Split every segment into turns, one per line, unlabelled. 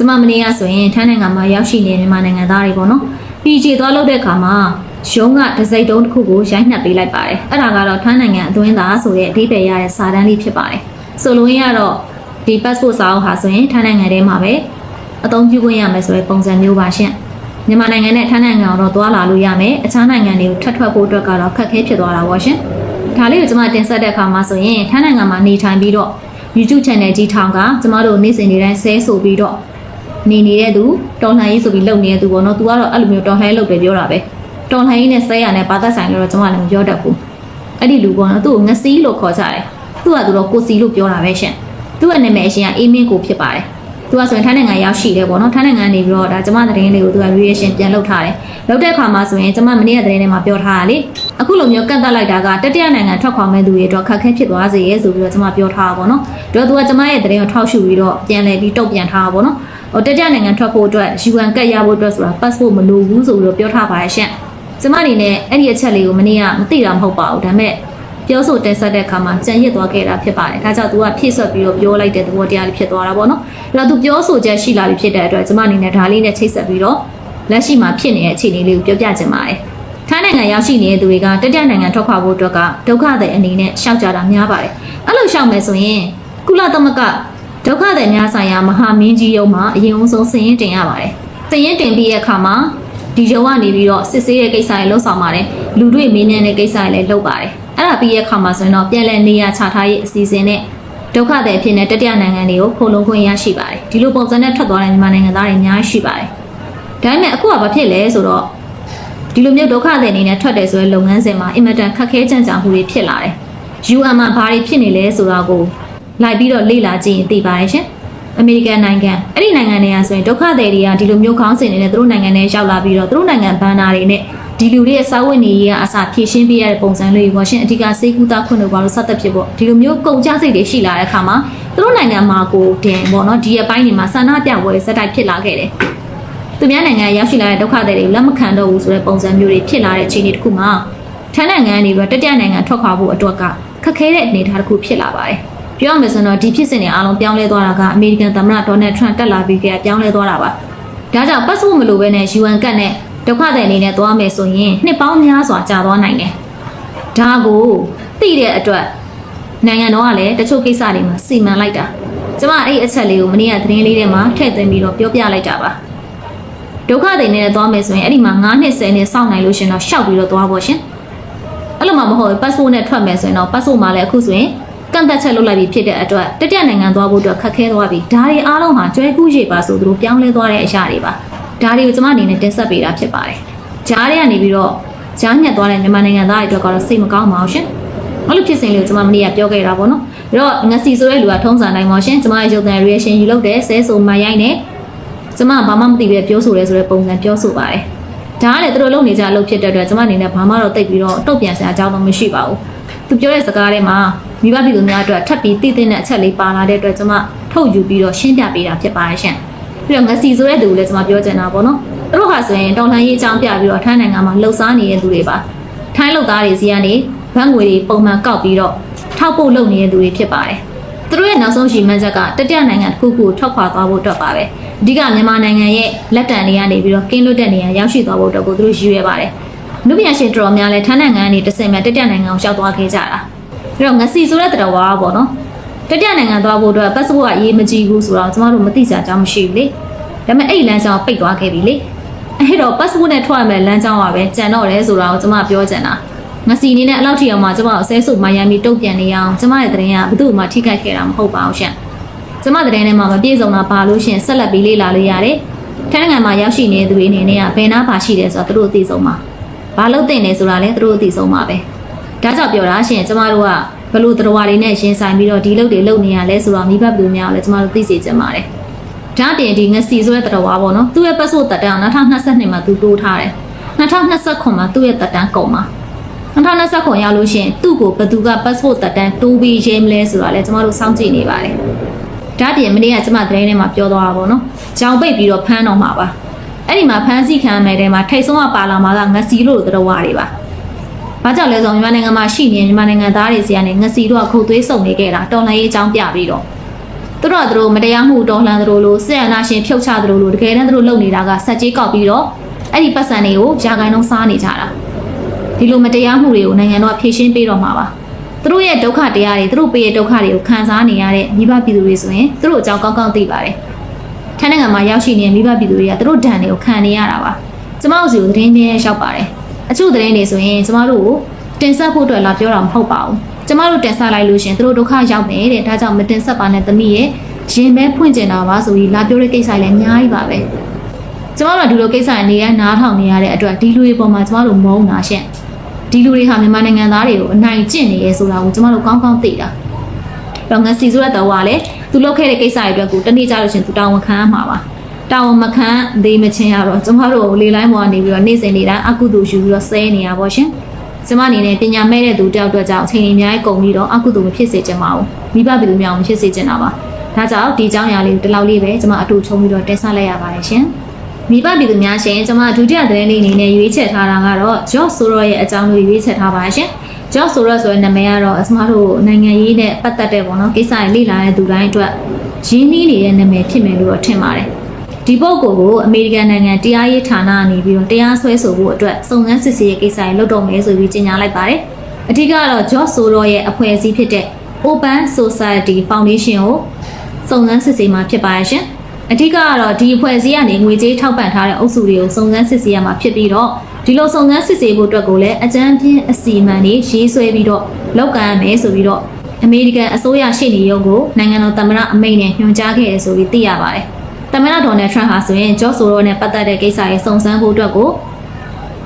ကျမမနေ့ကဆိုရင်ထိုင်းနိုင်ငံမှာရောက်ရှိနေမြန်မာနိုင်ငံသားတွေပေါ့နော် PG သွားလုပ်တဲ့အခါမှာရုံးကဒစိမ့်တုံးတစ်ခုကိုရိုက်နှက်ပေးလိုက်ပါတယ်အဲ့ဒါကတော့ထိုင်းနိုင်ငံအသွင်းသားဆိုတဲ့အဓိပ္ပာယ်ရတဲ့စာတမ်းလေးဖြစ်ပါတယ်ဆိုလိုရင်းကတော့ဒီ passport စာအုပ်ဟာဆိုရင်ထိုင်းနိုင်ငံထဲမှာပဲအသုံးပြုခွင့်ရမယ်ဆိုတဲ့ပုံစံမျိုးပါရှင့်မြန်မာနိုင်ငံနဲ့ထိုင်းနိုင်ငံတော့သွားလာလို့ရမယ်အခြားနိုင်ငံတွေကိုထပ်ထွက်ဖို့အတွက်ကတော့ခက်ခဲဖြစ်သွားတာပေါ့ရှင်ဒါလေးကိုကျွန်မတင်ဆက်တဲ့အခါမှာဆိုရင်ထိုင်းနိုင်ငံမှာနေထိုင်ပြီးတော့ YouTube channel ကြီးထောင်ကကျမတို့နေ့စဉ်နေ့တိုင်းဆဲဆိုပြီးတော့ နေနေတဲ့သူတော်လှန်ရေးဆိုပြီးလုပ်နေတဲ့သူပေါ့နော်။ तू ကတော့အဲ့လိုမျိုးတော်လှန်ရေးလုပ်တယ်ပြောတာပဲ။တော်လှန်ရေးနဲ့ဆဲရနဲ့ဘာသက်ဆိုင်လို့တော့ကျွန်မလည်းမပြောတတ်ဘူး။အဲ့ဒီလူပေါ့နော်။သူ့ကိုငစီလို့ခေါ်ကြတယ်။သူ့ကသူတော့ကိုစီလို့ပြောတာပဲရှင်။သူ့ရဲ့နာမည်အရှင်ကအေးမင်းကိုဖြစ်ပါတယ်။သူကဆိုရင်ထိုင်းနိုင်ငံရောက်ရှိတယ်ပေါ့နော်။ထိုင်းနိုင်ငံနေပြီးတော့ဒါကျွန်မသတင်းလေးကိုသူက reaction ပြန်လုပ်ထားတယ်။လုပ်တဲ့အခါမှာဆိုရင်ကျွန်မမနေ့ကသတင်းထဲမှာပြောထားတာလေ။အခုလိုမျိုးကန့်သက်လိုက်တာကတတိယနိုင်ငံထွက်ခွာမဲ့သူတွေအတွက်ခက်ခဲဖြစ်သွားစေရဲ့ဆိုပြီးတော့ကျွန်မပြောထားတာပေါ့နော်။တော့သူကကျွန်မရဲ့သတင်းကိုထောက်ရှုပြီးတော့ပြန်လည်ပြီးတုတ်ပြန်ထားတာပေါ့နော်။ ဟိုတက်ကြနိုင်ငံထွက်ဖို့အတွက် UN ကတ်ရဖို့အတွက်ဆိုတာ passport မလိုဘူးဆိုပြီးတော့ပြောထားပါရဲ့ရှင့်။ကျမအနေနဲ့အဲ့ဒီအချက်လေးကိုမနေ့ကမသိတာမဟုတ်ပါဘူး။ဒါပေမဲ့ပြောဆိုတင်ဆက်တဲ့အခါမှာကြံရစ်သွားခဲ့တာဖြစ်ပါတယ်။ဒါကြောင့် तू ကဖြည့်ဆွက်ပြီးတော့ပြောလိုက်တဲ့သဘောတရားလေးဖြစ်သွားတာပေါ့နော်။အဲ့တော့ तू ပြောဆိုချက်ရှိလာပြီဖြစ်တဲ့အတွက်ကျမအနေနဲ့ဒါလေးနဲ့ချိတ်ဆက်ပြီးတော့လက်ရှိမှာဖြစ်နေတဲ့အခြေအနေလေးကိုပြောပြချင်ပါတယ်။ထိုင်းနိုင်ငံရောက်ရှိနေတဲ့သူတွေကတက်ကြနိုင်ငံထွက်ခွာဖို့အတွက်ကဒုက္ခသည်အနေနဲ့ရှောက်ကြတာများပါတယ်။အဲ့လိုရှောက်မယ်ဆိုရင်ကုလသမဂ္ဂ ဒုက္ခသည်များဆိုင်ရာမဟာမင်းကြီးရုံးမှာအရင်ဆုံးစည်ရင်တင်ရပါတယ်။စည်ရင်တင်ပြီးတဲ့အခါမှာဒီရုံးကနေပြီးတော့စစ်ဆေးတဲ့ကိစ္စတွေလှုပ်ဆောင်ပါတယ်။လူတွေမင်းမြန်တဲ့ကိစ္စတွေလည်းလုပ်ပါတယ်။အဲ့ဒါပြီးတဲ့အခါမှာဆိုရင်တော့ပြည်လည်နေရာချထားရေးအစီအစဉ်နဲ့ဒုက္ခသည်အဖြစ်နဲ့တတိယနိုင်ငံတွေကိုခိုလုံခွင့်ရရှိပါတယ်။ဒီလိုပုံစံနဲ့ထွက်သွားတဲ့မြန်မာနိုင်ငံသားတွေအများကြီးရှိပါတယ်။ဒါပေမဲ့အခုကဘာဖြစ်လဲဆိုတော့ဒီလိုမျိုးဒုက္ခသည်အနေနဲ့ထွက်တယ်ဆိုတဲ့လုပ်ငန်းစဉ်မှာအင်မတန်ခက်ခဲကြမ်းကြာမှုတွေဖြစ်လာတယ်။ UN မှာဘာတွေဖြစ်နေလဲဆိုတာကို လိုက်ပြီးတော့လေ့လာကြည့်ရင်သိပါတယ်ရှင်။အမေရိကန်နိုင်ငံအဲ့ဒီနိုင်ငံတွေကဆိုရင်ဒုက္ခသည်တွေကဒီလိုမျိုးခေါင်းစဉ်တွေနဲ့သူတို့နိုင်ငံထဲရောက်လာပြီးတော့သူတို့နိုင်ငံဘန်နာတွေနဲ့ဒီလူတွေရဲ့စာဝတ်နေရေးကအစဖြည့်ရှင်းပေးရတဲ့ပုံစံလေးတွေပေါ့ရှင်အဓိကစေကူတာခွင့်တို့ဘာလို့ဆက်သက်ဖြစ်ပေါ့ဒီလိုမျိုးကုန်ကြစိတ်တွေရှိလာတဲ့အခါမှာသူတို့နိုင်ငံမှာကိုတင်ပေါ့နော်ဒီအပိုင်းတွေမှာဆန္ဒပြပွဲတွေစက်တိုက်ဖြစ်လာခဲ့တယ်။သူများနိုင်ငံရောက်ရှိလာတဲ့ဒုက္ခသည်တွေလက်မခံတော့ဘူးဆိုတဲ့ပုံစံမျိုးတွေဖြစ်လာတဲ့အခြေအနေတစ်ခုမှာထိုင်းနိုင်ငံကနေပြီးတော့တတိယနိုင်ငံထွက်ခွာဖို့အတွက်ကခက်ခဲတဲ့အနေအထားတစ်ခုဖြစ်လာပါတယ်။ ပြောရမယ်ဆိုတော့ဒီဖြစ်စဉ်တွေအားလုံးပြောင်းလဲသွားတာကအမေရိကန်သမ္မတဒေါ်နယ်ထရန့်တက်လာပြီးကြပြောင်းလဲသွားတာပါ။ဒါကြောင့်ပတ်စပို့မလိုဘဲနဲ့ UN ကတ်နဲ့ဒုက္ခသည်အနေနဲ့သွားမယ်ဆိုရင်နှစ်ပေါင်းများစွာကြာသွားနိုင်တယ်။ဒါကိုသိတဲ့အတွက်နိုင်ငံတော်ကလည်းတချို့ကိစ္စတွေမှာစီမံလိုက်တာ။ကျမအဲ့ဒီအချက်လေးကိုမနေ့ကသတင်းလေးထဲမှာထည့်သွင်းပြီးတော့ပြောပြလိုက်တာပါ။ဒုက္ခသည်နဲ့သွားမယ်ဆိုရင်အဲ့ဒီမှာ9နှစ်10နှစ်စောင့်နိုင်လို့ရှင်တော့ရှောက်ပြီးတော့သွားဖို့ရှင်။အဲ့လိုမှမဟုတ်ဘူး passport နဲ့ထွက်မယ်ဆိုရင်တော့ passport မှာလည်းအခုဆိုရင် ကန့်သက်ချက်လုပ်လိုက်ပြီးဖြစ်တဲ့အတွက်တတိယနိုင်ငံသွားဖို့အတွက်ခက်ခဲသွားပြီ။ဒါတွေအားလုံးဟာကျွဲကူးရေပါဆိုသူတို့ပြောင်းလဲသွားတဲ့အရာတွေပါ။ဒါတွေကိုကျမအနေနဲ့တင်ဆက်ပေးတာဖြစ်ပါတယ်။ဂျားတွေကနေပြီးတော့ဂျားညက်သွားတဲ့မြန်မာနိုင်ငံသားတွေအတွက်ကတော့စိတ်မကောင်းပါဘူးရှင်။အဲ့လိုဖြစ်စဉ်လေးကိုကျမမနေ့ကပြောခဲ့တာပေါ့နော်။အဲ့တော့ငစီဆိုတဲ့လူကထုံးစံတိုင်းပါရှင်။ကျမရဲ့ရုပ်သံ reaction ယူလုပ်တယ်ဆဲဆိုမရိုက်နဲ့ကျမဘာမှမသိပဲပြောဆိုရဲဆိုတဲ့ပုံစံပြောဆိုပါတယ်။ဒါကလည်းသူတို့လုပ်နေကြအလုပ်ဖြစ်တဲ့အတွက်ကျမအနေနဲ့ဘာမှတော့တိတ်ပြီးတော့တုတ်ပြန်စရာအကြောင်းတော့မရှိပါဘူး။သူပြောတဲ့စကားထဲမှာ မိဘပြည်သူများအတွက်ထပ်ပြီးတည်တဲ့အချက်လေးပါလာတဲ့အတွက်ကျမထုတ်ယူပြီးတော့ရှင်းပြပေးတာဖြစ်ပါတယ်ရှင်။ပြီးတော့ငစီဆိုတဲ့သူကိုလည်းကျမပြောချင်တာပေါ့နော်။သူတို့ဟာဆိုရင်တော်လှန်ရေးအကြောင်းပြပြီးတော့ထိုင်းနိုင်ငံမှာလှုပ်ရှားနေတဲ့သူတွေပါ။ထိုင်းလုပ်သားတွေစီကနေဘဏ်ငွေတွေပုံမှန်ကောက်ပြီးတော့ထောက်ပို့လုပ်နေတဲ့သူတွေဖြစ်ပါတယ်။သူတို့ရဲ့နောက်ဆုံးရှိမှန်းချက်ကတတိယနိုင်ငံတစ်ခုခုကိုထွက်ခွာသွားဖို့အတွက်ပါပဲ။အဓိကမြန်မာနိုင်ငံရဲ့လက်တံတွေကနေပြီးတော့ကင်းလွတ်တဲ့နေရာရောက်ရှိသွားဖို့အတွက်ကိုသူတို့ရည်ရွယ်ပါတယ်။လူပြန်ရှင်တော်တော်များလဲထိုင်းနိုင်ငံကနေတစ်ဆင့်မဲ့တတိယနိုင်ငံကိုရောက်သွားခဲ့ကြတာ။ ပြီးတော့ငစီဆိုတဲ့တော်ဝါပေါ့နော်။တတိယနိုင်ငံသွားဖို့အတွက် passport ကအရေးမကြီးဘူးဆိုတော့ကျမတို့မသိကြကြောင်းမရှိဘူးလေ။ဒါပေမဲ့အဲ့ဒီလမ်းကြောင်းပိတ်သွားခဲ့ပြီလေ။အဲ့တော့ passport နဲ့ထွက်ရမယ့်လမ်းကြောင်းကပဲကြံတော့တယ်ဆိုတော့ကျမပြောချင်တာ။ငစီအနေနဲ့အလောက်ထိအောင်မှကျမကိုဆဲဆုပ်မိုင်းရမ်းပြီးတုတ်ပြန်နေအောင်ကျမရဲ့သတင်းကဘယ်သူ့မှထိခိုက်ခဲ့တာမဟုတ်ပါဘူးရှင့်။ကျမသတင်းထဲမှာမပြည့်စုံတာပါလို့ရှရင်ဆက်လက်ပြီးလေ့လာလို့ရတယ်။ထိုင်းနိုင်ငံမှာရောက်ရှိနေတဲ့သူတွေအနေနဲ့ကဘယ်နာပါရှိတယ်ဆိုတော့သူတို့အသိဆုံးပါ။ဘာလို့သိနေဆိုတာလဲသူတို့အသိဆုံးပါပဲ။ ဒါကြောင့်ပြောတာရှင်ကျမတို့ကဘလို့တော်ဝါတွေနဲ့ရင်ဆိုင်ပြီးတော့ဒီလုပ်တွေလုပ်နေရလဲဆိုတော့မိဘပြည်သူများကိုလည်းကျမတို့သိစေချင်ပါတယ်။ဒါအပြင်ဒီငစီဆိုတဲ့တော်ဝါပေါ့နော်။သူ့ရဲ့ passport တက်တန်း2022မှာသူတိုးထားတယ်။2029မှာသူ့ရဲ့တက်တန်းကုန်မှာ2029ခုရောက်လို့ရှိရင်သူ့ကိုဘယ်သူက passport တက်တန်းတိုးပြီးရဲမလဲဆိုတာလည်းကျမတို့စောင့်ကြည့်နေပါတယ်။ဒါအပြင်မနေ့ကကျမသတင်းထဲမှာပြောသွားတာပေါ့နော်။ကြောင်ပိတ်ပြီးတော့ဖမ်းတော့မှာပါ။အဲ့ဒီမှာဖမ်းဆီးခံရမယ်တဲမှာထိတ်ဆုံးကပါလာမှာကငစီလို့တော်ဝါတွေပါ။ ဘာကြောင့်လဲဆိုတော့မြန်မာနိုင်ငံမှာရှိနေမြန်မာနိုင်ငံသားတွေစီကနေငစီတို့ကခုတ်သွေးစုံနေခဲ့တာတော်လှန်ရေးအကြောင်းပြပြီးတော့သူတို့ကသူတို့မတရားမှုတော်လှန်သူတို့လို့စစ်အာဏာရှင်ဖြုတ်ချသူတို့လို့တကယ်တမ်းသူတို့လုပ်နေတာကဆက်ကြီးကောက်ပြီးတော့အဲ့ဒီပတ်စံတွေကိုယာကိုင်းလုံးစားနေကြတာဒီလိုမတရားမှုတွေကိုနိုင်ငံတော်ကဖြေရှင်းပေးတော့မှာပါသူတို့ရဲ့ဒုက္ခတရားတွေသူတို့ပေးရဲ့ဒုက္ခတွေကိုခံစားနေရတဲ့မိဘပြည်သူတွေဆိုရင်သူတို့အကြောင်းကောင်းကောင်းသိပါတယ်ထိုင်းနိုင်ငံမှာရောက်ရှိနေတဲ့မိဘပြည်သူတွေကသူတို့ဒဏ်တွေကိုခံနေရတာပါကျမတို့စီကိုသတင်းပြင်းရောက်ပါတယ် အချို့သတင်းတွေဆိုရင်ကျမတို့ကိုတင်ဆက်ဖို့အတွက်လာပြောတာမဟုတ်ပါဘူးကျမတို့တင်ဆက်လိုက်လို့ရှရင်သူတို့ဒုက္ခရောက်မယ်တဲ့ဒါကြောင့်မတင်ဆက်ပါနဲ့သမီးရဲ့ရင်ပဲဖွင့်ကျင်တာပါဆိုပြီးလာပြောတဲ့ကိစ္စလည်းအများကြီးပါပဲကျမတို့ကဒီလိုကိစ္စတွေနေရနားထောင်နေရတဲ့အတွက်ဒီလူတွေပေါ်မှာကျမတို့မုန်းတာရှင့်ဒီလူတွေဟာမြန်မာနိုင်ငံသားတွေကိုအနိုင်ကျင့်နေရဲဆိုတာကိုကျမတို့ကောင်းကောင်းသိတာတော့ငါစီဆိုရတော့ကလည်းသူလုပ်ခဲ့တဲ့ကိစ္စတွေအတွက်ကိုတနေ့ကြလို့ရှရင်သူတာဝန်ခံရမှာပါ တာဝန်မခံသေးမချင်းရတော့ကျမတို့ကိုလေလိုင်းပေါ်ကနေပြီးတော့နေ့စဉ်နေ့တိုင်းအကုသိုလ်ယူပြီးတော့ဆဲနေရပါရှင်ကျမအနေနဲ့ပညာမဲ့တဲ့သူတယောက်အတွက်ကြောင့်အချိန်ကြီးအများကြီးကုန်ပြီးတော့အကုသိုလ်မဖြစ်စေချင်ပါဘူးမိဘပြည်သူများအောင်မဖြစ်စေချင်တာပါဒါကြောင့်ဒီအကြောင်းအရာလေးကိုဒီလောက်လေးပဲကျမအတူချုံပြီးတော့တင်ဆက်လိုက်ရပါတယ်ရှင်မိဘပြည်သူများရှင်ကျမဒုတိယသတင်းလေးအနေနဲ့ရွေးချယ်ထားတာကတော့ George Soros ရဲ့အကြောင်းလေးရွေးချယ်ထားပါရှင် George Soros ဆိုတဲ့နာမည်ကတော့ကျမတို့နိုင်ငံရေးနဲ့ပတ်သက်တဲ့ပေါ့နော်ကိစ္စတွေလေ့လာတဲ့သူတိုင်းအတွက်ရင်းနှီးနေတဲ့နာမည်ဖြစ်မယ်လို့တော့ထင်ပါတယ် ဒီပုဂ္ဂိုလ်ကိုအမေရိကန်နိုင်ငံတရားရေးဌာနကနေပြီးတော့တရားစွဲဆိုဖို့အတွက်စုံစမ်းစစ်ဆေးရေးကိစ္စတွေလုပ်တော့မယ်ဆိုပြီးကြေညာလိုက်ပါတယ်အထူးကတော့ George Soros ရဲ့အဖွဲ့အစည်းဖြစ်တဲ့ Open Society Foundation ကိုစုံစမ်းစစ်ဆေးမှာဖြစ်ပါရဲ့ရှင်အထူးကတော့ဒီအဖွဲ့အစည်းကနေငွေကြေးထောက်ပံ့ထားတဲ့အုပ်စုတွေကိုစုံစမ်းစစ်ဆေးရမှာဖြစ်ပြီးတော့ဒီလိုစုံစမ်းစစ်ဆေးဖို့အတွက်ကိုလည်းအကြမ်းဖျင်းအစီအမံတွေရေးဆွဲပြီးတော့လောက်ကန်ရမယ်ဆိုပြီးတော့အမေရိကန်အစိုးရရှေ့နေရုံးကိုနိုင်ငံတော်သမ္မတအမိန့်နဲ့ညွှန်ကြားခဲ့ရဆိုပြီးသိရပါတယ်။ သမ္မတဒေါ်နယ်ထရန့်ဟာဆိုရင်ဂျော့ဆိုရိုနဲ့ပတ်သက်တဲ့ကိစ္စတွေစုံစမ်းဖို့အတွက်ကို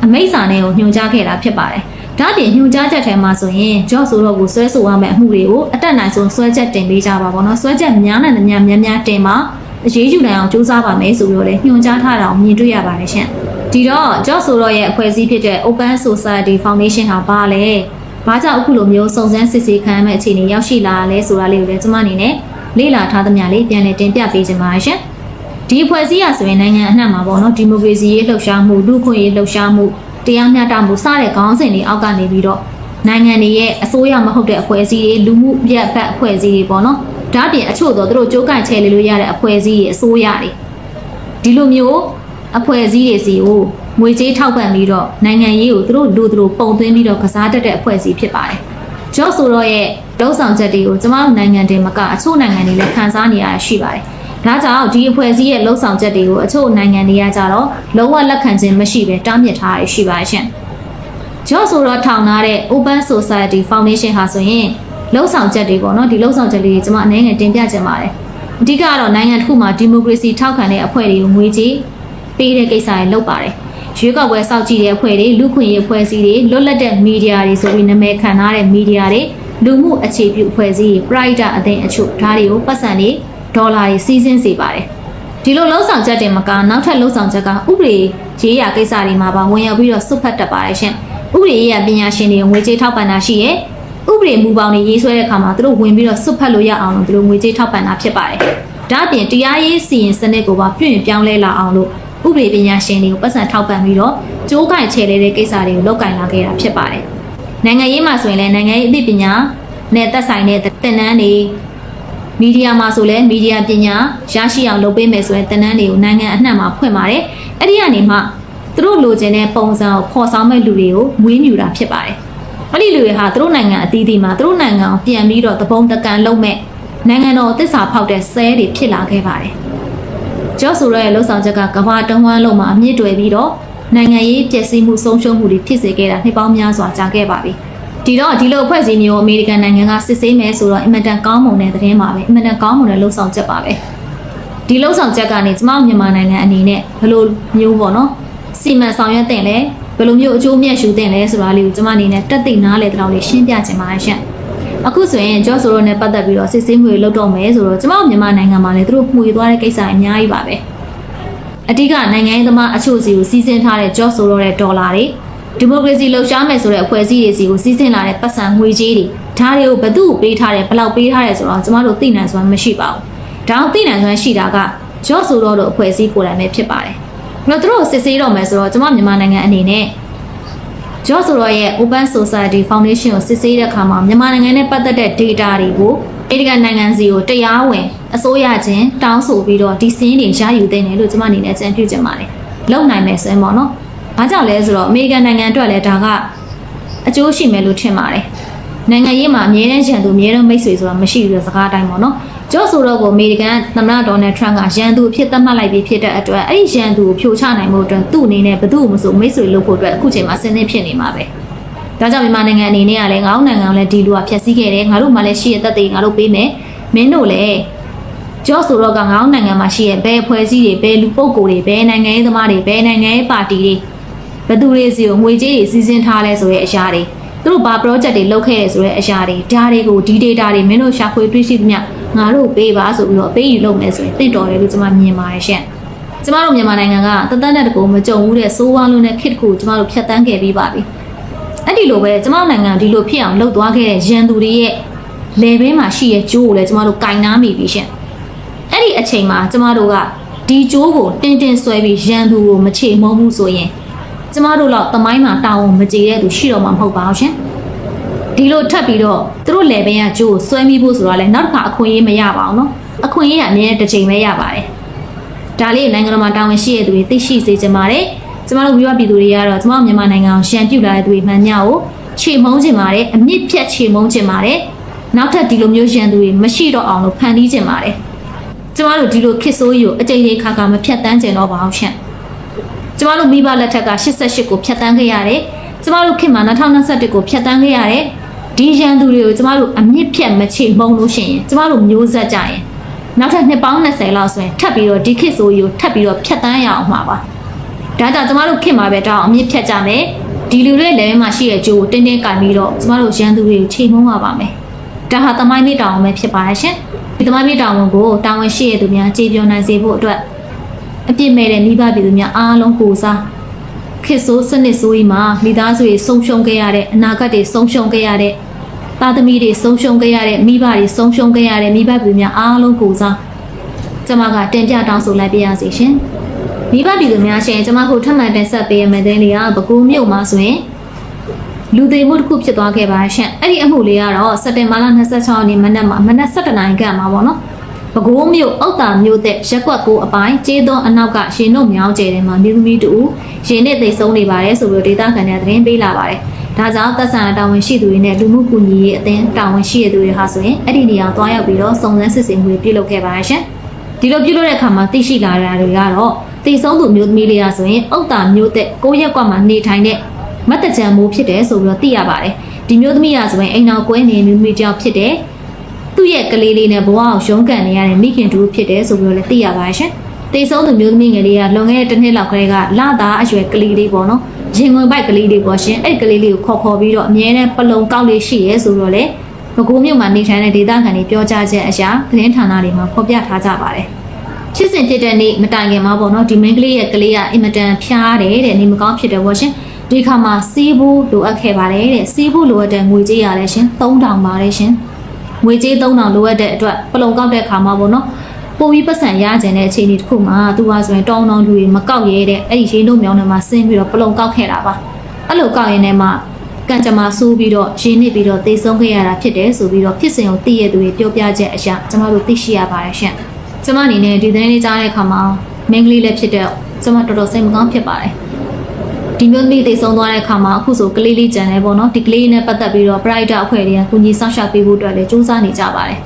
အမိန့်စာနဲ့ကိုညွှန်ကြားခဲ့တာဖြစ်ပါတယ်။ဒါ့အပြင်ညွှန်ကြားချက်ထဲမှာဆိုရင်ဂျော့ဆိုရိုကိုဆွဲဆိုရမယ့်အမှုတွေကိုအတက်နိုင်ဆုံးဆွဲချက်တင်ပေးကြပါဘောနော်။ဆွဲချက်များနိုင်သမျှများများတင်ပါအရေးယူနိုင်အောင်ကြိုးစားပါမယ်ဆိုပြီးတော့လည်းညွှန်ကြားထားတာကိုမြင်တွေ့ရပါတယ်ရှင်။ဒီတော့ကြော့ဆိုတော့ရဲ့အဖွဲ့အစည်းဖြစ်တဲ့ Open Society Foundation ဟာဘာလဲ။ဘာကြောင့်အခုလိုမျိုးစုံစမ်းစစ်ဆေးခံရမယ့်အခြေအနေရောက်ရှိလာလဲဆိုတာလေးကိုလည်းကျွန်မအနေနဲ့လေ့လာထားသမျှလေးပြန်လည်တင်ပြပေးခြင်းပါရှင်။ ဒီအဖွဲ့အစည်းအဆိုရင်နိုင်ငံအနှံ့မှာပေါ့နော်ဒီမိုကရေစီရေးလှုပ်ရှားမှုလူ့ခွင့်ရေးလှုပ်ရှားမှုတရားမျှတမှုစတဲ့ခေါင်းစဉ်တွေအောက်ကနေပြီးတော့နိုင်ငံတွေရဲ့အစိုးရမဟုတ်တဲ့အဖွဲ့အစည်းတွေလူမှုပြတ်ဖက်အဖွဲ့အစည်းတွေပေါ့နော်။ဒါ့အပြင်အချို့တော့သူတို့ကြိုးကန်ချဲလေလို့ရတဲ့အဖွဲ့အစည်းတွေအစိုးရတွေဒီလိုမျိုးအဖွဲ့အစည်းတွေစီကိုငွေကြေးထောက်ပံ့ပြီးတော့နိုင်ငံရေးကိုသူတို့လူသူတို့ပုံသွင်းပြီးတော့ကစားတတ်တဲ့အဖွဲ့အစည်းဖြစ်ပါတယ်။ကြော့ဆိုတော့ရဲ့လုံဆောင်ချက်တွေကိုကျမတို့နိုင်ငံတွေမှာကအချို့နိုင်ငံတွေလည်းခံစားနေရတာရှိပါတယ်။ ဒါကြောင့်ဒီအဖွဲ့အစည်းရဲ့လုံဆောင်ချက်တွေကိုအချို့နိုင်ငံတွေကကြတော့လုံးဝလက်ခံခြင်းမရှိဘဲတားမြစ်ထားရရှိပါရှင်။ကြော့ဆိုတော့ထောင်ထားတဲ့ Open Society Foundation ဟာဆိုရင်လှုပ်ဆောင်ချက်တွေပေါ့နော်ဒီလှုပ်ဆောင်ချက်လေးတွေကျွန်မအနေနဲ့တင်ပြချင်ပါတယ်အဓိကတော့နိုင်ငံတစ်ခုမှာဒီမိုကရေစီထောက်ခံတဲ့အဖွဲ့တွေကိုငွေကြေးပေးတဲ့ကိစ္စတွေလုပ်ပါတယ်ရွေးကောက်ပွဲစောင့်ကြည့်တဲ့အဖွဲ့တွေလူခွင့်ရေးအဖွဲ့အစည်းတွေလွတ်လပ်တဲ့မီဒီယာတွေဆိုပြီးနာမည်ခံထားတဲ့မီဒီယာတွေလူမှုအခြေပြုအဖွဲ့အစည်းတွေ Pride အသင်းအချို့ဒါတွေကိုပတ်စံတွေ ဒေါ်လာတွေစီးဆင်းစေပါတယ်ဒီလိုလှုပ်ဆောင်ချက်တွေမကနောက်ထပ်လှုပ်ဆောင်ချက်ကဥပဒေရေးရာကိစ္စတွေမှာပါဝင်ရောက်ပြီးတော့စွတ်ဖက်တတ်ပါတယ်ရှင်ဥပဒေရေးရာပညာရှင်တွေငွေကြေးထောက်ပံ့တာရှိရဲ့ဥပဒေမူပေါင်းတွေရေးဆွဲတဲ့အခါမှာသူတို့ဝင်ပြီးတော့စွတ်ဖက်လို့ရအောင်လို့သူတို့ငွေကြေးထောက်ပံ့တာဖြစ်ပါတယ်ဒါအပြင်တရားရေးစီရင်စနစ်ကိုပါပြုပြင်ပြောင်းလဲလာအောင်လို့ဥပဒေပညာရှင်တွေကိုပတ်စံထောက်ပံ့ပြီးတော့ကြိုးကင်ချေလဲတဲ့ကိစ္စတွေကိုလုပ်ကင်လာခဲ့တာဖြစ်ပါတယ်နိုင်ငံရေးမှာဆိုရင်လည်းနိုင်ငံရေးအသိပညာနဲ့သက်ဆိုင်တဲ့သင်တန်းတွေ မီဒီယာမှာဆိုလည်းမီဒီယာပညာရရှိအောင်လုပ်ပေးမယ်ဆိုရင်သင်တန်းတွေကိုနိုင်ငံအနှံ့မှာဖွင့်ပါတယ်အဲ့ဒီကနေမှသူတို့လိုချင်တဲ့ပုံစံကိုဖော်ဆောင်မဲ့လူတွေကိုမွေးမြူတာဖြစ်ပါတယ်အဲ့ဒီလူတွေဟာသူတို့နိုင်ငံအသီးသီးမှာသူတို့နိုင်ငံကိုပြန်ပြီးတော့သဘုံတကန်လုပ်မဲ့နိုင်ငံတော်အသစ္စာဖောက်တဲ့ဆဲတွေဖြစ်လာခဲ့ပါတယ်ကျော့ဆိုရဲလှုပ်ဆောင်ချက်ကကမ္ဘာတုံးဝမ်းလုံးမှာအမြင့်တွယ်ပြီးတော့နိုင်ငံရေးပျက်စီးမှုဆုံးရှုံးမှုတွေဖြစ်စေခဲ့တာနှစ်ပေါင်းများစွာကြာခဲ့ပါပြီ။ ဒီတော့ဒီလိုအဖွဲ့အစည်းမျိုးအမေရိကန်နိုင်ငံကစစ်ဆေးမယ်ဆိုတော့အင်မတန်ကောင်းမွန်တဲ့သတင်းပါပဲ။အင်မတန်ကောင်းမွန်တဲ့လှုပ်ဆောင်ချက်ပါပဲ။ဒီလှုပ်ဆောင်ချက်ကနေကျမတို့မြန်မာနိုင်ငံအနေနဲ့ဘယ်လိုမျိုးပေါ့နော်စီမံဆောင်ရွက်တင်လဲဘယ်လိုမျိုးအကျိုးမြတ်ရှုတင်လဲဆိုတာလေးကိုကျမအနေနဲ့တက်သိနားလေတောင်လေးရှင်းပြချင်ပါတယ်ရှင့်။အခုဆိုရင်ကျော့ဆိုရိုနဲ့ပတ်သက်ပြီးတော့စစ်ဆေးမှုတွေလုပ်တော့မယ်ဆိုတော့ကျမတို့မြန်မာနိုင်ငံမှာလည်းသူတို့မှွေသွားတဲ့ကိစ္စအများကြီးပါပဲ။အဓိကနိုင်ငံရေးသမားအချို့စီကိုစီးဆင်းထားတဲ့ကြော့ဆိုတော့တဲ့ဒေါ်လာတွေ ဒီမိုကရေစီလှုပ်ရှားမယ်ဆိုတဲ့အဖွဲ့အစည်းတွေစီကိုစီးဆင်းလာတဲ့ပတ်စံငွေကြေးတွေဒါတွေကိုဘသူ့ပေးထားတယ်ဘယ်လောက်ပေးထားတယ်ဆိုတော့ကျမတို့သိနိုင်စွမ်းမရှိပါဘူး။ဒါအောင်သိနိုင်စွမ်းရှိတာကကြော့ဆိုတော့တဲ့အဖွဲ့အစည်းကိုယ်တိုင်ပဲဖြစ်ပါတယ်။အဲ့တော့သူတို့စစ်ဆေးတော့မယ်ဆိုတော့ကျမမြန်မာနိုင်ငံအနေနဲ့ဂျော့ဆိုတော့ရဲ့ Open Society Foundation ကိုစစ်ဆေးတဲ့အခါမှာမြန်မာနိုင်ငံနဲ့ပတ်သက်တဲ့ data တွေကိုမေရိကန်နိုင်ငံစီကိုတရားဝင်အစိုးရချင်းတောင်းဆိုပြီးတော့ဒီစင်းတွေရယူသိတယ်လို့ကျွန်မအနေနဲ့အကြံပြုချင်ပါတယ်လုံနိုင်မယ်ဆိုရင်ပေါ့နော် ဘာကြောင့်လဲဆိုတော့အမေရိကန်နိုင်ငံအတွက်လည်းဒါကအကျိုးရှိမယ်လို့ထင်ပါတယ်နိုင်ငံရေးမှာအမြဲတမ်းရန်သူအမြဲတမ်းမိတ်ဆွေဆိုတာမရှိဘူးစကားအတိုင်းပေါ့နော်ကျော့ဆိုတော့ကိုအမေရိကန်သမ္မတဒေါ်နယ်ထရန့်ကရန်သူအဖြစ်သတ်မှတ်လိုက်ပြီးဖြစ်တဲ့အတွက်အဲ့ဒီရန်သူကိုဖြိုချနိုင်မှုအတွက်သူ့အနေနဲ့ဘယ်သူ့မှမဆိုမိတ်ဆွေလုပ်ဖို့အတွက်အခုချိန်မှာစဉ်းစားဖြစ်နေမှာပဲဒါကြောင့်မြန်မာနိုင်ငံအနေနဲ့ကလည်းငါတို့နိုင်ငံကိုလည်းဒီလူကဖျက်ဆီးခဲ့တယ်ငါတို့မှလည်းရှိရတဲ့သက်သေငါတို့ပေးမယ်မင်းတို့လည်းကြောဆိုတော့ကငါတို့နိုင်ငံမှာရှိရဘယ်အဖွဲ့အစည်းတွေဘယ်လူပုဂ္ဂိုလ်တွေဘယ်နိုင်ငံရေးသမားတွေဘယ်နိုင်ငံရေးပါတီတွေ ဘယ်သူတွေစီကိုငွေကြေးတွေစီစဉ်ထားလဲဆိုတဲ့အရာတွေသူတို့ဘာ project တွေလုပ်ခဲ့ရဲဆိုတဲ့အရာတွေဒါတွေကိုဒီ data တွေမင်းတို့ရှာဖွေတွေ့ရှိသမျှငါတို့ပေးပါဆိုပြီးတော့အပေးယူလုပ်မယ်ဆိုရင်တင့်တော်တယ်လို့ကျွန်မမြင်ပါတယ်ရှင့်ကျမတို့မြန်မာနိုင်ငံကတသက်နဲ့တကူမကြုံဘူးတဲ့စိုးဝါးလုံးနဲ့ခစ်တကူကျမတို့ဖြတ်တန်းခဲ့ပြီးပါပြီအဲ့ဒီလိုပဲကျမတို့နိုင်ငံဒီလိုဖြစ်အောင်လှုပ်သွားခဲ့တဲ့ရန်သူတွေရဲ့လေဘင်းမှာရှိရဲ့ကျိုးကိုလည်းကျမတို့ကင်နာမိပြီရှင်အဲ့ဒီအချိန်မှာကျမတို့ကဒီကျိုးကိုတင်းတင်းဆွဲပြီးရန်သူကိုမချေမုန်းဘူးဆိုရင် ကျမတို့တော့တမိုင်းမှာတာဝန်မကြေတဲ့သူရှိတော့မှာမဟုတ်ပါဘူးရှင်ဒီလိုထပ်ပြီးတော့သူတို့လေဘင်းကကျိုးကိုဆွဲမိဖို့ဆိုတော့လည်းနောက်တစ်ခါအခွင့်အရေးမရပါဘူးနော်အခွင့်အရေးကအမြဲတစ်ချိန်ပဲရပါတယ်ဒါလေးနိုင်ငံတော်မှာတာဝန်ရှိတဲ့သူတွေသိရှိစေချင်ပါတယ်။ကျမတို့မိဘပြည်သူတွေကတော့ကျမတို့မြန်မာနိုင်ငံကိုရှမ်းပြုတ်လာတဲ့သူတွေမှန်ညကိုခြေမုံချင်ပါတယ်အမြင့်ဖြတ်ခြေမုံချင်ပါတယ်နောက်ထပ်ဒီလိုမျိုးရန်သူတွေမရှိတော့အောင်လို့ဖန်တီးချင်ပါတယ်။ကျမတို့ဒီလိုခစ်ဆိုးကြီးကိုအကြိမ်ကြိမ်ခါခါမဖြတ်တန်းချင်တော့ပါအောင်ရှင့်။ ကျမတို့မိဘလက်ထက်က88ကိုဖြတ်တန်းခဲ့ရတယ်။ကျမတို့ခင်မှာ2021ကိုဖြတ်တန်းခဲ့ရတယ်။ဒီရန်သူတွေကိုကျမတို့အမြင့်ဖြတ်မချေမုံလို့ရှိရင်ကျမတို့မျိုးဆက်ကြရင်နောက်ထပ်နှစ်ပေါင်း20လောက်ဆိုရင်ထပ်ပြီးတော့ဒီခေတ်ဆိုကြီးကိုထပ်ပြီးတော့ဖြတ်တန်းရအောင်မှာပါဒါကြောင့်ကျမတို့ခေတ်မှာပဲတောင်းအမြင့်ဖြတ်ကြမယ်ဒီလူတွေလည်းမှာရှိတဲ့ဂျိုးကိုတင်းတင်းကင်ပြီးတော့ကျမတို့ရန်သူတွေကိုချိန်မုံရပါမယ်ဒါဟာသမိုင်းမေတောင်ပဲဖြစ်ပါရဲ့ရှင်ဒီသမိုင်းမေတောင်ကိုတာဝန်ရှိတဲ့သူများကြေပြောနိုင်စေဖို့အတွက် အပြစ်မဲ့တဲ့မိဘပြည်သူများအားလုံးကိုစားခေတ်ဆိုးစနစ်ဆိုးကြီးမှာမိသားစုတွေဆုံးရှုံးခဲ့ရတဲ့အနာဂတ်တွေဆုံးရှုံးခဲ့ရတဲ့သားသမီးတွေဆုံးရှုံးခဲ့ရတဲ့မိဘတွေဆုံးရှုံးခဲ့ရတဲ့မိဘပြည်များအားလုံးကိုစားကျမကတင်ပြတောင်းဆိုလိုက်ပါရစေရှင်မိဘပြည်သူများရှင်ကျမကိုထပ်မံတင်ဆက်ပေးရမယ့်တဲ့လေးကဘကူးမြို့မှာဆိုရင်လူသေးမှုတစ်ခုဖြစ်သွားခဲ့ပါရှင်အဲ့ဒီအမှုလေးကတော့စက်တင်ဘာလ26ရက်နေ့မနက်မှာမနက်7:00နာရီခန့်မှာပေါ့နော် ပဲခူးမြို့အောက်တာမြို့တဲ့ရက်ကွက်ကိုအပိုင်းကျေးသွန်းအနောက်ကရှင်တို့မြောင်းကျဲတယ်မှာမြို့သမီးတူရှင်နဲ့သိဆုံးနေပါတယ်ဆိုပြီးဒေတာခံတဲ့သတင်းပေးလာပါတယ်ဒါကြောင့်သက်ဆိုင်ရာတာဝန်ရှိသူတွေနဲ့လူမှုကူညီရေးအသင်းတာဝန်ရှိတဲ့သူတွေဟာဆိုရင်အဲ့ဒီနေရာကိုတွားရောက်ပြီးတော့စုံစမ်းစစ်ဆေးမှုတွေပြုလုပ်ခဲ့ပါတယ်ရှင်ဒီလိုပြုလုပ်တဲ့အခါမှာသိရှိလာတာတွေကတော့သိဆုံးသူမျိုးသမီးလေးရဆိုရင်အောက်တာမြို့တဲ့ကိုရက်ကွက်မှာနေထိုင်တဲ့မတ်တကြံမိုးဖြစ်တယ်ဆိုပြီးတော့သိရပါတယ်ဒီမျိုးသမီးရဆိုရင်အိမ်တော်ကွဲနေမျိုးသမီးကြောင့်ဖြစ်တယ် သူ့ရဲ့ကလေးလေးနဲ့ဘဝကိုရုန်းကန်နေရတဲ့မိခင်တူဖြစ်တယ်ဆိုပြီးတော့လည်းသိရပါရှင်။တေဆုံးသူမျိုးသမီးငယ်လေးကလွန်ခဲ့တဲ့တစ်နှစ်လောက်ကလေးကလာသားအရွယ်ကလေးလေးပေါ့နော်။ရင်ဝင်ပိုက်ကလေးလေးပေါ့ရှင်။အဲ့ဒီကလေးလေးကိုခေါ်ခေါ်ပြီးတော့အမြဲတမ်းပလုံကောက်လေးရှိရဲဆိုတော့လေမကူမြို့မှာနေထိုင်တဲ့ဒေသခံတွေပြောကြားချက်အရာသတင်းဌာနတွေမှာဖော်ပြထားကြပါတယ်။ချစ်စင်ဖြစ်တဲ့နေ့မတိုင်ခင်မှာပေါ့နော်ဒီမင်းကလေးရဲ့ကလေးကအင်မတန်ဖျားတယ်တဲ့နေမကောင်းဖြစ်တယ်ပေါ့ရှင်။ဒီခါမှာစီးဖို့လိုအပ်ခဲ့ပါတယ်တဲ့စီးဖို့လိုအပ်တဲ့ငွေကြေးရတယ်ရှင်3000ပါတယ်ရှင်။ ငွေကြေး3000လိုအပ်တဲ့အတွက်ပလုံကောက်တဲ့ခါမှာပေါ့နော်ပိုပြီးပတ်စံရကျင်တဲ့အခြေအနေတစ်ခုမှာသူကဆိုရင်တောင်းတောင်းလူတွေမကောက်ရဲတဲ့အဲ့ဒီရင်းတို့မြောင်းတွေမှာဆင်းပြီးတော့ပလုံကောက်ခဲ့တာပါအဲ့လိုကောက်ရင်လည်းမှကံကြမ္မာဆိုးပြီးတော့ရင်းနစ်ပြီးတော့သေဆုံးခဲ့ရတာဖြစ်တယ်ဆိုပြီးတော့ဖြစ်စဉ်ကိုသိရသူတွေပြောပြချက်အရာကျမတို့သိရှိရပါတယ်ရှင့်ကျမအနေနဲ့ဒီသတင်းလေးကြားတဲ့အခါမှာမင်းကလေးလည်းဖြစ်တဲ့ကျမတော်တော်စိတ်မကောင်းဖြစ်ပါတယ် ဒီမျိုးသမီးသေဆုံးသွားတဲ့အခါမှာအခုဆိုကလေးလေးကြံနေပေါ့နော်ဒီကလေးနဲ့ပတ်သက်ပြီးတော့ Brighter အဖွဲ့တွေကကုညီဆောင်ရှောက်ပေးဖို့အတွက်လည်းစူးစမ်းနေကြပါတယ်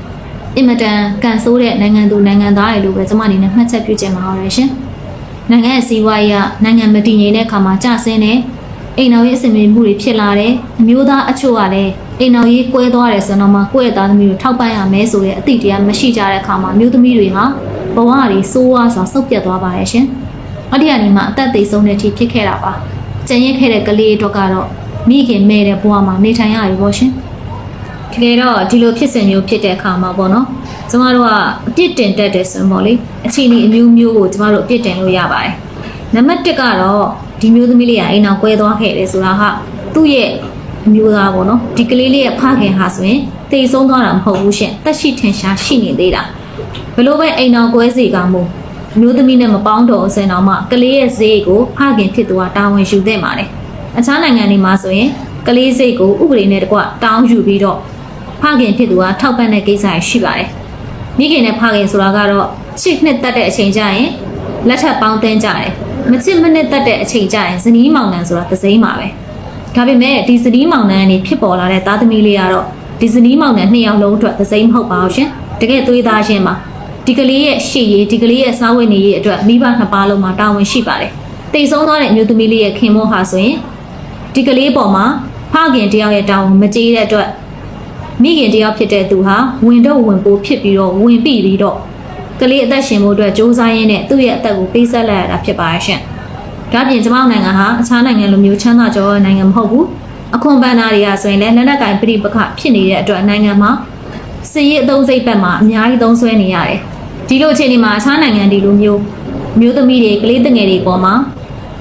အင်မတန်ကန်ဆိုးတဲ့နိုင်ငံသူနိုင်ငံသားတွေလိုပဲကျမအနေနဲ့မှတ်ချက်ပြုချင်ပါရရှင်နိုင်ငံရဲ့စီးပွားရေးကနိုင်ငံမတည်ငြိမ်တဲ့အခါမှာကျဆင်းနေအိမ်တော်ရေးအစီအမံမှုတွေဖြစ်လာတယ်အမျိုးသားအချို့ကလည်းအိမ်တော်ရေးကွဲသွားတယ်ဆိုတော့မှကိုယ့်ရဲ့သားသမီးကိုထောက်ပံ့ရမယ်ဆိုတဲ့အသည့်တရားမရှိကြတဲ့အခါမှာမျိုးသမီးတွေဟာဘဝတွေစိုးဝါစွာဆုတ်ပြတ်သွားပါရဲ့ရှင်အဲ့ဒီကနေမှအသက်သေဆုံးတဲ့အထိဖြစ်ခဲ့တာပါ ကြံရစ်ခဲ့တဲ့ကလေးတို့ကတော့မိခင်မဲ့တဲ့ဘဝမှာနေထိုင်ရပြီပေါ့ရှင်တကယ်တော့ဒီလိုဖြစ်စဉ်မျိုးဖြစ်တဲ့အခါမှာပေါ့နော်ကျမတို့ကအပြစ်တင်တတ်တယ်ဆိုရင်ပေါ့လေအခြေအနေအမျိုးမျိုးကိုကျမတို့အပြစ်တင်လို့ရပါတယ်နံပါတ်1ကတော့ဒီမျိုးသမီးလေးကအိမ်အောင်ကွဲသွားခဲ့တယ်ဆိုတာဟာသူ့ရဲ့အမျိုးသားပေါ့နော်ဒီကလေးလေးရဲ့ဖခင်ဟာဆိုရင်တေဆုံးသွားတာမဟုတ်ဘူးရှင်တက်ရှိထင်ရှားရှိနေသေးတာဘလို့ပဲအိမ်အောင်ကွဲစီကမို့ အမျိုးသမီးနဲ့မပေါင်းတော့အစင်အောင်မှကလေးရဲ့ဈေးကိုဖခင်ဖြစ်သူကတာဝန်ယူသင့်ပါတယ်အခြားနိုင်ငံတွေမှာဆိုရင်ကလေးစိတ်ကိုဥပဒေနဲ့တကွတောင်းယူပြီးတော့ဖခင်ဖြစ်သူကထောက်ပံ့တဲ့ကိစ္စရရှိပါတယ်မိခင်နဲ့ဖခင်ဆိုတာကတော့ချစ်နှစ်တက်တဲ့အချိန်ကျရင်လက်ထပ်ပေါင်းတင်ကြတယ်မချစ်မနှစ်တက်တဲ့အချိန်ကျရင်ဇနီးမောင်နှံဆိုတာသစိမ်းပါပဲဒါပေမဲ့ဒီဇနီးမောင်နှံကနေဖြစ်ပေါ်လာတဲ့သားသမီးလေးကတော့ဒီဇနီးမောင်နှံနှစ်ယောက်လုံးအတွက်သစိမ်းမဟုတ်ပါဘူးရှင်တကယ်သွေးသားချင်းပါ ဒီကလေးရဲ့ရှေ့ရေးဒီကလေးရဲ့စားဝတ်နေရေးအတွက်မိဘနှစ်ပါးလုံးမှာတာဝန်ရှိပါတယ်။တိတ်ဆုံးသွားတဲ့အမျိုးသမီးလေးရဲ့ခင်မောဟာဆိုရင်ဒီကလေးပေါ်မှာဖခင်တယောက်ရဲ့တာဝန်မကြေးတဲ့အတွက်မိခင်တယောက်ဖြစ်တဲ့သူဟာဝင်တော့ဝင်ပိုးဖြစ်ပြီးတော့ဝင်ပြီးပြီးတော့ကလေးအသက်ရှင်ဖို့အတွက်စ조사ရင်းနဲ့သူ့ရဲ့အသက်ကိုပေးဆက်လိုက်ရတာဖြစ်ပါရဲ့ရှင်။ဒါပြင်ကျမတို့နိုင်ငံဟာအခြားနိုင်ငံလိုမျိုးချမ်းသာကြွယ်ဝနိုင်ငံမဟုတ်ဘူး။အခွန်ပန်းနာတွေကဆိုရင်လည်းလက်နက်ကင်ပြိပခဖြစ်နေတဲ့အတွက်နိုင်ငံမှာစစ်ရေးအသုံးစိတ်ဘက်မှာအများကြီးသုံးဆွဲနေရတယ်။ ဒီလိုအခြေအနေမှာအခြားနိုင်ငံဒီလိုမျိုးမျိုးသမီးတွေကလေးတငယ်တွေပေါ်မှာ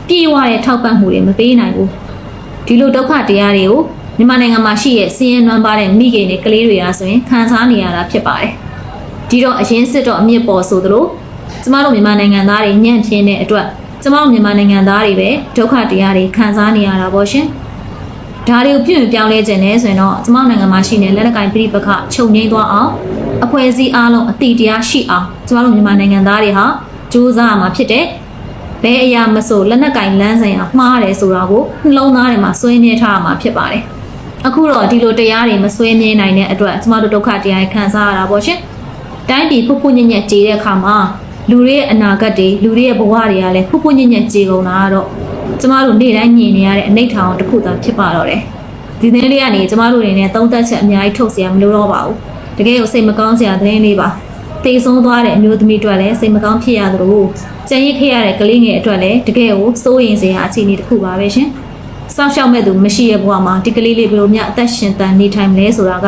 ပြေဝတဲ့ထောက်ပံ့မှုတွေမပေးနိုင်ဘူး။ဒီလိုဒုက္ခတရားတွေကိုမြန်မာနိုင်ငံမှာရှိတဲ့စီးရင်နွမ်းပါတဲ့မိခင်တွေကလေးတွေအားဆိုရင်ခံစားနေရတာဖြစ်ပါတယ်။ဒီတော့အရင်စစ်တော့အမြင့်ပေါ်ဆိုသလိုကျမတို့မြန်မာနိုင်ငံသားတွေညံ့ပြင်းတဲ့အတွက်ကျမတို့မြန်မာနိုင်ငံသားတွေပဲဒုက္ခတရားတွေခံစားနေရတာပေါ့ရှင်။ ဒါတွေကိုပြုပြင်ပြောင်းလဲခြင်းနဲ့ဆိုရင်တော့ကျမတို့နိုင်ငံမှာရှိနေတဲ့လက်နက်ကိုင်ပြည်ပခချုပ်ငိမ့်သွားအောင်အဖွဲ့အစည်းအားလုံးအတိတရားရှိအောင်ကျမတို့မြန်မာနိုင်ငံသားတွေဟာစူးစမ်းရမှာဖြစ်တဲ့ဘယ်အရာမဆိုလက်နက်ကင်လမ်းဆိုင်ရာမှားတယ်ဆိုတာကိုနှလုံးသားထဲမှာစွဲမြဲထားရမှာဖြစ်ပါတယ်အခုတော့ဒီလိုတရားတွေမစွဲမြဲနိုင်တဲ့အတွက်ကျမတို့ဒုက္ခတရားတွေခံစားရတာပေါ့ရှင်တိုင်းပြည်ဖုတ်ဖုတ်ညံ့ညံ့ကြေတဲ့အခါမှာလူတွေရဲ့အနာဂတ်တွေလူတွေရဲ့ဘဝတွေကလည်းဖုတ်ဖုတ်ညံ့ညံ့ကြေကုန်တာကတော့ ကျမတို့နေ့တိုင်းမြင်နေရတဲ့အနိဋ္ဌာန်တစ်ခုသာဖြစ်ပါတော့တယ် ဒီသတင်းလေးကနေကျမတို့တွေနဲ့သုံးသက်ချက်အများကြီးထုတ်เสียမလို့တော့ပါဘူးတကယ်ကိုစိတ်မကောင်းစရာသတင်းလေးပါတိတ်ဆုံးသွားတဲ့အမျိုးသမီးအတွက်လည်းစိတ်မကောင်းဖြစ်ရသလိုကြံရစ်ခဲ့ရတဲ့ကလေးငယ်အတွက်လည်းတကယ်ကိုစိုးရိမ်စရာအခြေအနေတစ်ခုပါပဲရှင်စောင့်ရှောက်မဲ့သူမရှိရဲ့ဘဝမှာဒီကလေးလေးဘယ်လိုများအသက်ရှင်တန်နေထိုင်မလဲဆိုတာက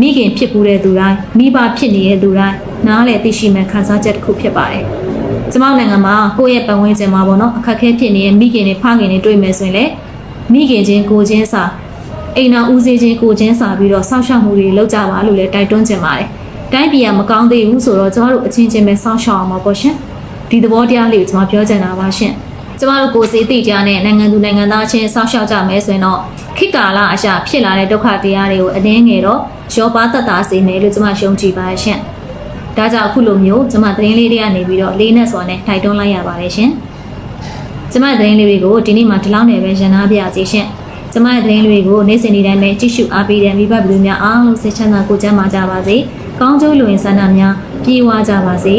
မိခင်ဖြစ်ပူတဲ့သူတိုင်းမိဘဖြစ်နေတဲ့သူတိုင်းနားလေသိရှိမဲ့ခံစားချက်တစ်ခုဖြစ်ပါတယ် ကျမတို့နိုင်ငံမှာကိုယ့်ရဲ့ပတ်ဝန်းကျင်မှာပေါ့နော်အခက်အခဲဖြစ်နေတဲ့မိခင်တွေဖခင်တွေတွေ့မယ်ဆိုရင်လေမိခင်ချင်းကိုချင်းစာအိမ်နာဦးစီးချင်းကိုချင်းစာပြီးတော့စောင့်ရှောက်မှုတွေလုပ်ကြပါလို့လည်းတိုက်တွန်းချင်ပါတယ်။တိုင်းပြည်ကမကောင်းသေးဘူးဆိုတော့ကျမတို့အချင်းချင်းပဲစောင့်ရှောက်အောင်ပါပေါ့ရှင်။ဒီသဘောတရားလေးကိုကျမပြောချင်တာပါရှင်။ကျမတို့ကိုယ်စီအသိတရားနဲ့နိုင်ငံသူနိုင်ငံသားချင်းစောင့်ရှောက်ကြမယ်ဆိုရင်တော့ခိကာလအရှာဖြစ်လာတဲ့ဒုက္ခတရားတွေကိုအနှင်းငယ်တော့ရောပါတတ်တာစေမယ်လို့ကျမယုံကြည်ပါရှင်။ ဒါကြောင့်အခုလိုမျိုးကျမသတင်းလေးတွေကနေပြီးတော့လေးနဲ့စွာနဲ့ထိုက်တွန်းလိုက်ရပါတယ်ရှင်။ကျမရဲ့သတင်းလေးတွေကိုဒီနေ့မှဒီလောက်နဲ့ပဲရန်နာပြရစီရှင်။ကျမရဲ့သတင်းလေးတွေကိုနေ့စဉ်နေ့တိုင်းပဲကြည့်ရှုအားပေးတဲ့မိဘပြည်သူများအားလုံးစိတ်ချမ်းသာကိုယ်ကျန်းမာကြပါစေ။ကောင်းကျိုးလူဝင်ဆန္ဒများပြေဝကြပါစေ